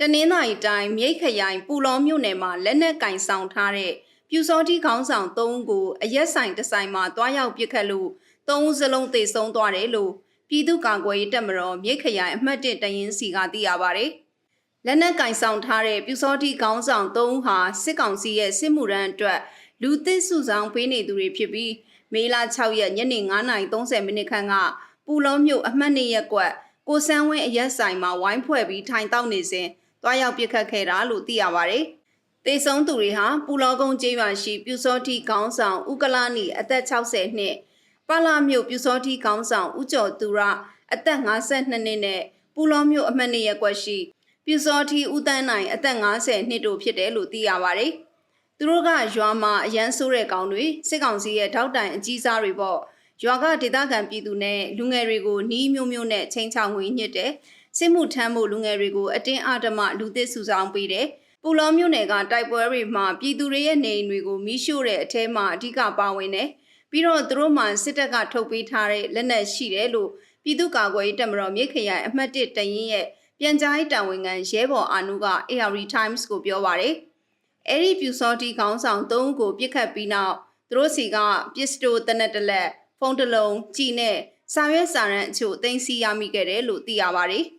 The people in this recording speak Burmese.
တနင်္သာရီတိုင်းမြိတ်ခရိုင်ပူလောမြို့နယ်မှာလက်နက်ကင်ဆောင်ထားတဲ့ပြူစောတိခေါင်းဆောင်၃ဦးကိုအရက်ဆိုင်တစ်ဆိုင်မှာတွားရောက်ပစ်ခတ်လို့၃ဦးစလုံးသေဆုံးသွားတယ်လို့ပြည်သူ့ကာကွယ်ရေးတပ်မတော်မြိတ်ခရိုင်အမှတ်၁တရင်စီကသိရပါဗျ။လက်နက်ကင်ဆောင်ထားတဲ့ပြူစောတိခေါင်းဆောင်၃ဦးဟာစစ်ကောင်စီရဲ့စစ်မှုရန်အတွက်လူသစ်စုဆောင်ပေးနေသူတွေဖြစ်ပြီးမေလ6ရက်ညနေ9:30မိနစ်ခန့်ကပူလောမြို့အမှတ်၂ရက်ကွက်ကိုစန်းဝင်းအရက်ဆိုင်မှာဝိုင်းဖွဲ့ပြီးထိုင်တောက်နေစဉ် တွားရောက်ပစ်ခတ်ခဲ့တာလို့သိရပါဗျ။တေဆုံးသူတွေဟာပူလောကုန်းကျေးရွာရှိပြူစောတိခေါင်းဆောင်ဥကလာနီအသက်60နှစ်ပလာမြို့ပြူစောတိခေါင်းဆောင်ဦးကျော်သူရအသက်52နှစ်နဲ့ပူလောမြို့အမှတ်၂ရက်ကွက်ရှိပြူစောတိဦးတန်းနိုင်အသက်50နှစ်တို့ဖြစ်တယ်လို့သိရပါဗျ။သူတို့ကရွာမှာအရန်ဆိုးတဲ့ကောင်တွေစစ်ကောင်စီရဲ့ထောက်တိုင်အကြီးစားတွေပေါ့ရွာကဒေသခံပြည်သူနဲ့လူငယ်တွေကိုနီးမျိုးမျိုးနဲ့ချင်းချောင်ငွေညှစ်တယ် စစ်မှုထမ်းမှုလူငယ်တွေကိုအတင်းအဓမ္မလူသစ်စုဆောင်ပေးတယ်ပူလောမျိုးနယ်ကတိုက်ပွဲတွေမှာပြည်သူတွေရဲ့နေအိမ်တွေကိုမိရှို့တဲ့အထဲမှာအဓိကပါဝင်တယ်ပြီးတော့သူတို့မှစစ်တပ်ကထုတ်ပေးထားတဲ့လက်နက်ရှိတယ်လို့ပြည်သူ့ကာကွယ်ရေးတပ်မတော်မြိတ်ခရိုင်အမှတ်၁တရင်ရဲ့ပြန်ကြားရေးတာဝန်ခံရဲဘော်အာနုက AR Times ကိုပြောပါတယ်။အဲ့ဒီပြူစောတီခေါင်းဆောင်၃ဦးကိုပြစ်ခတ်ပြီးနောက်သူတို့စီကပစ္စတိုတနက်တစ်လက်ဖုန်းတစ်လုံးကြည်နဲ့စာရွက်စာရန်အချို့တင်စီရမိခဲ့တယ်လို့သိရပါတယ်။